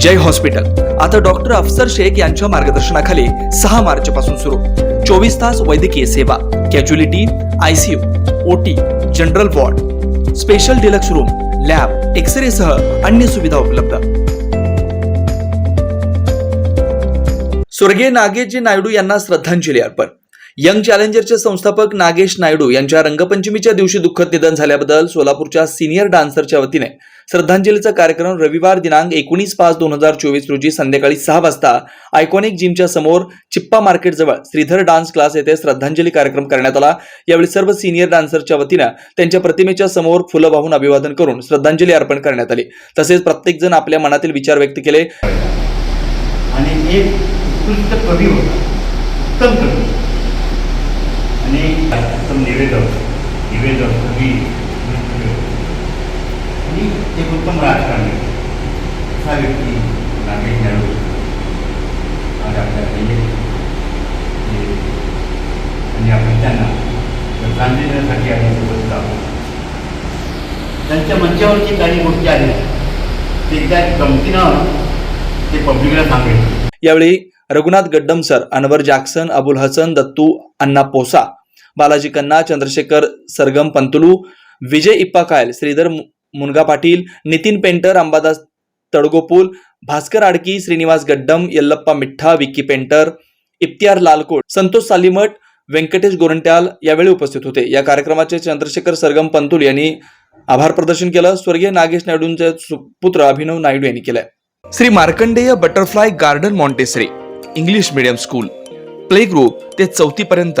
जय hospital. आता doctor अफसर शेख यांच्या मार्गदर्शनाखाली सहा मार्च पासून सुरू. चोवीस तास वैद्यकीय सेवा casualty ICU OT general ward special deluxe room lab x-ray सह अन्य सुविधा उपलब्ध. स्वर्गीय नागेशजी नायडू यांना श्रद्धांजली अर्पण. यंग चॅलेंजरचे संस्थापक नागेश नायडू यांच्या रंगपंचमीच्या दिवशी दुःखद निधन झाल्याबद्दल सोलापूरच्या सिनियर डान्सरच्या वतीने श्रद्धांजलीचा कार्यक्रम रविवार दिनांक एकोणीस पाच दोन हजार चोवीस रोजी संध्याकाळी सहा वाजता आयकॉनिक जिमच्या समोर चिप्पा मार्केटजवळ श्रीधर डान्स क्लास येथे श्रद्धांजली कार्यक्रम करण्यात आला. यावेळी सर्व सिनियर डान्सरच्या वतीनं त्यांच्या प्रतिमेच्या समोर फुलं वाहून अभिवादन करून श्रद्धांजली अर्पण करण्यात आली. तसेच प्रत्येकजण आपल्या मनातील विचार व्यक्त केले. आणि एक उत्कृष्ट कवी होता. उत्तम कवी. आणि उत्तम निवेदक निवेदक कवी आणि एक उत्तम राजकारणी असा व्यक्ती नागेश नेहरू आज आपल्याकडे येत. आणि आपण त्यांना श्रद्धांजलीसाठी आम्ही सोबत आहोत त्यांच्या मंचावरची काही गोष्टी आहेत ते त्या गमतीनं ते पब्लिकला सांगेल. यावेळी रघुनाथ गड्डमसर अनवर जॅक्सन अबुल हसन दत्तू अण्णा पोसा बालाजी कन्ना चंद्रशेखर सरगम पंतुलू विजय इप्पा कायल श्रीधर मुनगा पाटील नितीन पेंटर अंबादास तडगोपूल भास्कर आडकी श्रीनिवास गड्डम यल्लप्पा मिठ्ठा विक्की पेंटर इफ्तियार लालकोट संतोष सालीमठ व्यंकटेश गोरंट्याल यावेळी उपस्थित होते. या कार्यक्रमाचे चंद्रशेखर सरगम पंतुल यांनी आभार प्रदर्शन केलं. स्वर्गीय नागेश नायडूंचे पुत्र अभिनव नायडू यांनी केलंय. Shri Markandeya butterfly garden Montessori English medium school. Play group ते चौथी पर्यंत